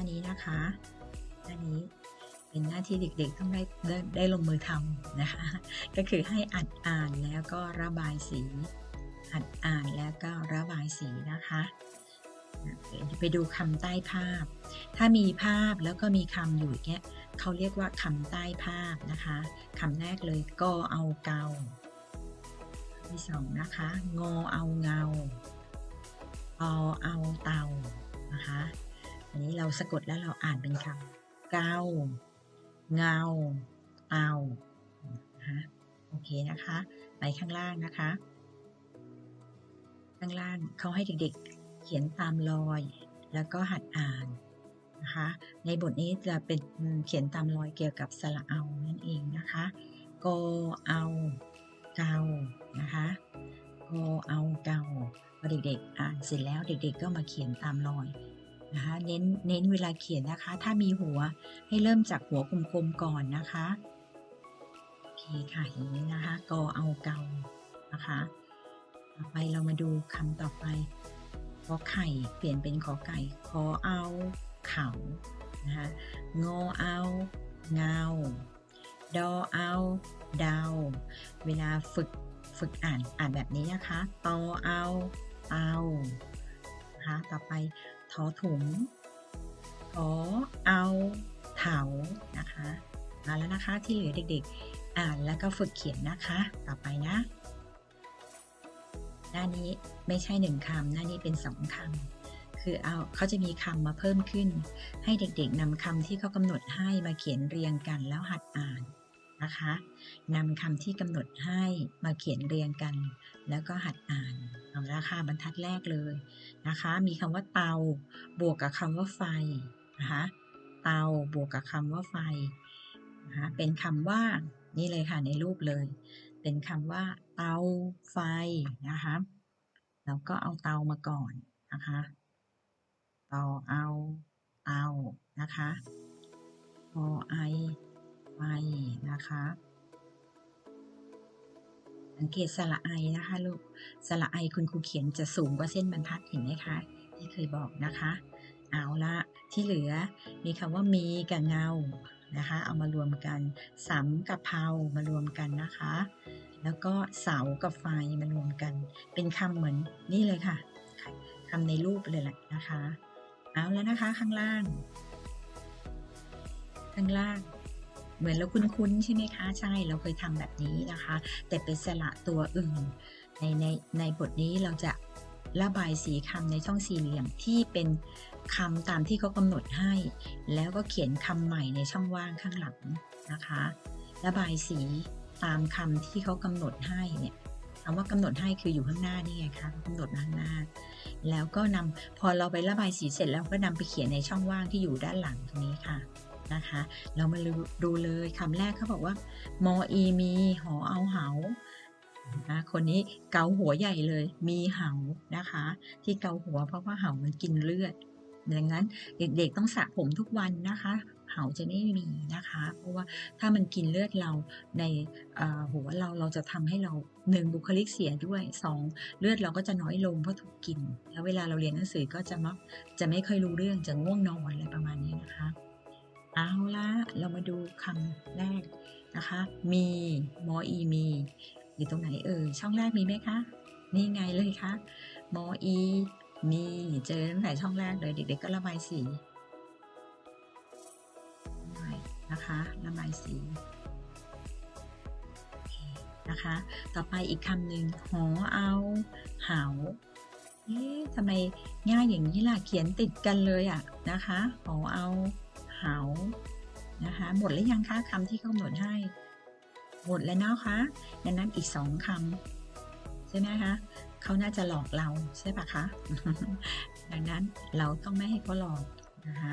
านี้นะคะหน้านี้เป็นหน้าที่เด็กๆต้องได้ได้ได้ลงมือทำนะคะ ก็คือให้อัดอ่านแล้วก็ระบายสี อัดอ่านแล้วก็ระบายสีนะคะไปดูคำใต้ภาพ ถ้ามีภาพแล้วก็มีคำอยู่เนี้ยเขาเรียกว่าคำใต้ภาพนะคะคำแรกเลยก็เอาเกาที่สองนะคะงอเอาเงาออเอาเตานะคะ อันนี้เราสะกดแล้วเราอ่านเป็นคำเกาเงาเตานะคะโอเคนะคะ ไปข้างล่างนะคะ ข้างล่างเขาให้เด็กๆ เขียนตามรอย แล้วก็หัดอ่านนะคะ ในบทนี้จะเป็นเขียนตามรอยเกี่ยวกับสระเอานั่นเองนะคะโกเอาเกานะคะโกเอาเกาพอเด็กๆ อ่านเสร็จแล้วเด็กๆ ก็มาเขียนตามรอย นะคะเน้นเน้นเวลาเขียนนะคะ ถ้ามีหัวให้เริ่มจากหัวกลมๆก่อนนะคะโอเคค่ะอย่างนี้นะคะกอเอาเกานะคะต่อไปเรามาดูคำต่อไปขอไข่เปลี่ยนเป็นขอไก่ขอเอาเขานะคะงอเอาเงาดอเอาดาวเวลาฝึกฝึกอ่านอ่านแบบนี้นะคะตอเอาเตานะคะต่อไป ทอถุงขอเอาเถานะคะมาแล้วนะคะที่เหลือเด็กๆ อ่านแล้วก็ฝึกเขียนนะคะ ต่อไปนะ หน้านี้ไม่ใช่หนึ่งคำหน้านี้เป็นสองคำคือเอาเขาจะมีคำมาเพิ่มขึ้น ให้เด็กๆนำคำที่เขากำหนดให้มาเขียนเรียงกันแล้วหัดอ่าน นะคะนำคำที่กำหนดให้มาเขียนเรียงกัน แล้วก็หัดอ่านเอาราคาบรรทัดแรกเลยนะคะ มีคำว่าเตา บวกกับคำว่าไฟนะคะเตาบวกกับคำว่าไฟนะคะเป็นคำว่านี่เลยค่ะในรูปเลย เป็นคำว่า เตาไฟนะคะแล้วก็เอาเตามาก่อนนะคะเตาเอาเตานะคะพอ ไอไฟนะคะ สังเกตสระไอนะคะลูกสระไอคุณครูเขียนจะสูงกว่าเส้นบรรทัดเห็นไหมคะที่เคยบอกนะคะ เอาละที่เหลือมีคำว่ามีกับเงานะคะ เอามารวมกันสำกับเพามารวมกันนะคะ แล้วก็เสากับไฟมารวมกัน เป็นคำเหมือนนี่เลยค่ะคำในรูปเลยแหละนะคะ เอาแล้วนะคะข้างล่าง ข้างล่าง เหมือนเราคุ้นๆใช่ไหมคะ ใช่เราเคยทำแบบนี้นะคะ แต่เป็นสระตัวอื่นในในในบทนี้เราจะระบายสีคำในช่องสี่เหลี่ยมที่เป็นคำตามที่เขากำหนดให้ แล้วก็เขียนคำใหม่ในช่องว่างข้างหลังนะคะ ระบายสีตามคำที่เขากำหนดให้เนี่ยคำว่ากำหนดให้คืออยู่ข้างหน้านี่ไงคะกำหนดมาข้างหน้า แล้วก็นำพอเราไประบายสีเสร็จแล้วก็นำไปเขียนในช่องว่างที่อยู่ด้านหลังตรงนี้ค่ะ นะคะ เรามาดูเลยคำแรกเขาบอกว่ามออีมีหอเอาเหานะคนนี้เกาหัวใหญ่เลย มีเหานะคะ ที่เกาหัวเพราะว่าเหามันกินเลือดดังนั้นเด็กๆต้องสระผมทุกวันนะคะ เหาจะไม่มีนะคะ เพราะว่าถ้ามันกินเลือดเราในหัวเราเราจะทำให้เราหนึ่งบุคลิกเสียด้วยสองเลือดเราก็จะน้อยลงเพราะถูกกิน แล้วเวลาเราเรียนหนังสือก็จะมักจะไม่ค่อยรู้เรื่องจะง่วงนอนอะไรประมาณนี้นะคะ เอาละเรามาดูคำแรกนะคะ มีมออีมี อยู่ตรงไหนเอ่ยช่องแรกมีไหมคะนี่ไงเลยคะมออีมีเจอตั้งแต่ช่องแรกเลยเด็กๆก็ระบายสีนะคะระบายสีนะคะ ต่อไปอีกคำหนึ่งหอเอาเหาเอ๊ะทำไมง่ายอย่างนี้ล่ะเขียนติดกันเลยอะนะคะหอเอา เหานะคะหมดแล้วยังคะคำที่เขาหมดให้ หมดแล้วเนาะคะดังนั้นอีกสองคำใช่ไหมคะเขาน่าจะหลอกเราใช่ปะคะ ดังนั้นเราต้องไม่ให้เขาหลอกนะคะ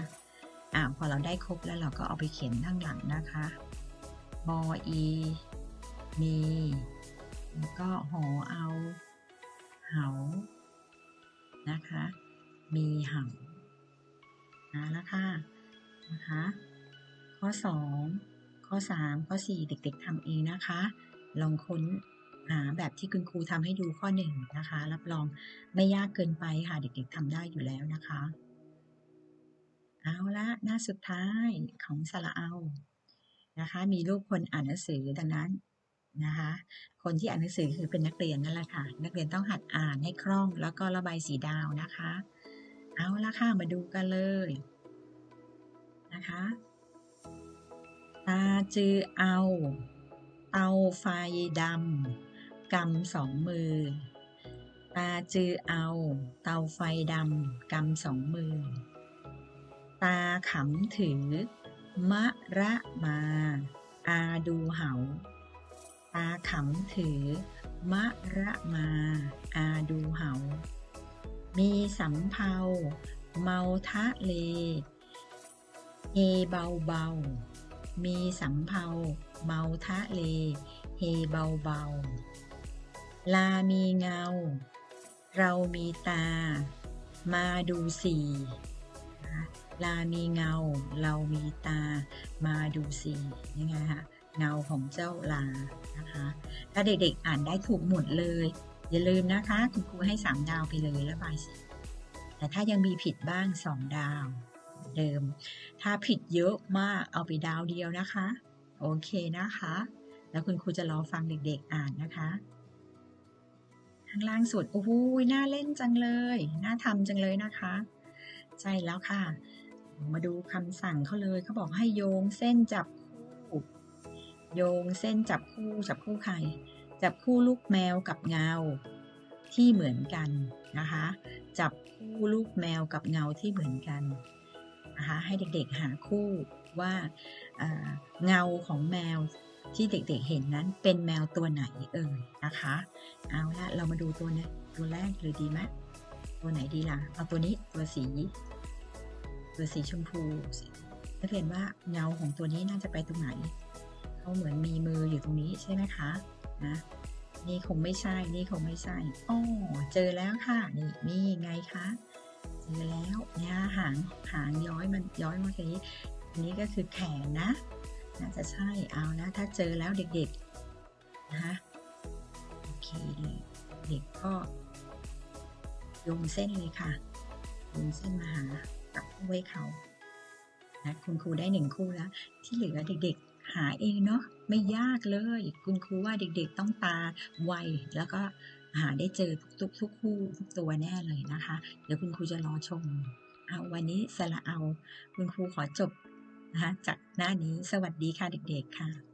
อ่าพอเราได้ครบแล้วเราก็เอาไปเขียนข้างหลังนะคะมออีมีแล้วก็หอเอา เหา นะคะ มีเหานะแล้วค่ะ นะคะ ข้อ 2 ข้อ 3 ข้อ 4 เด็กๆทำเองนะคะ ลองค้นหาแบบที่คุณครูทำให้ดูข้อหนึ่งนะคะ รับรองไม่ยากเกินไปค่ะ เด็กๆทำได้อยู่แล้วนะคะ เอาละหน้าสุดท้ายของสระเอานะคะ มีรูปคนอ่านหนังสือดังนั้นนะคะ คนที่อ่านหนังสือคือเป็นนักเรียนนั่นแหละค่ะ นักเรียนต้องหัดอ่านให้คล่องแล้วก็ระบายสีดาวนะคะ เอาละค่ะ มาดูกันเลย นะคะ ตาจือเอา เตาไฟดำกำสองมือ ตาจือเอา เตาไฟดำกำสองมือ ตาขำถือ มะระมา อาดูเหา ตาขำถือ มะระมา อาดูเหามีสำเภาเมาทะเล เฮเบาเบา มีสำเภาเมาทะเล เฮเบาเบา ลามีเงา เรามีตา มาดูสีลามีเงา เรามีตา มาดูสียังไงคะเงาของเจ้าลานะคะ ถ้าเด็กๆอ่านได้ถูกหมดเลย อย่าลืมนะคะ คุณครูให้ 3 ดาวไปเลยระบายสีแต่ถ้ายังมีผิดบ้าง 2 ดาว เดิม ถ้าผิดเยอะมากเอาไปดาวเดียวนะคะ โอเคนะคะ แล้วคุณครูจะรอฟังเด็กๆอ่านนะคะข้างล่างสุดโอ้โหน่าเล่นจังเลย น่าทำจังเลยนะคะ ใช่แล้วค่ะ มาดูคำสั่งเขาเลยเขาบอกให้โยงเส้นจับคู่ โยงเส้นจับคู่จับคู่ใคร จับคู่ลูกแมวกับเงาที่เหมือนกันนะคะ จับคู่ลูกแมวกับเงาที่เหมือนกัน นะคะให้เด็กๆหาคู่ว่าเงาของแมวที่เด็กๆเห็นนั้นเป็นแมวตัวไหนเอ่ยนะคะ เอาละเรามาดูตัวนี้ตัวแรกเลยดีไหมตัวไหนดีล่ะ เอาตัวนี้ตัวสี ตัวสีชมพูนักเรียนว่าเงาของตัวนี้น่าจะไปตรงไหนเขาเหมือนมีมืออยู่ตรงนี้ใช่ไหมคะนะนี่คงไม่ใช่ นี่คงไม่ใช่อ๋อเจอแล้วค่ะ นี่นี่ไงคะ เจอแล้วเนี่ยหางหางย้อยมันย้อยมาทีนี้อันนี้ก็คือแขนนะน่าจะใช่เอานะถ้าเจอแล้วเด็กๆนะคะโอเคเลยเด็กก็โยงเส้นเลยค่ะโยงเส้นมาหากับไว้เขานะคุณครูได้หนึ่งคู่แล้ว ที่เหลือเด็กๆ หาเองเนาะไม่ยากเลย คุณครูว่าเด็กๆต้องตาไวแล้วก็ หาได้เจอทุกๆทุกคู่ทุกตัวแน่เลยนะคะ เดี๋ยวคุณครูจะรอชม เอาวันนี้สละเอา คุณครูขอจบนะคะจากหน้านี้สวัสดีค่ะเด็กๆค่ะ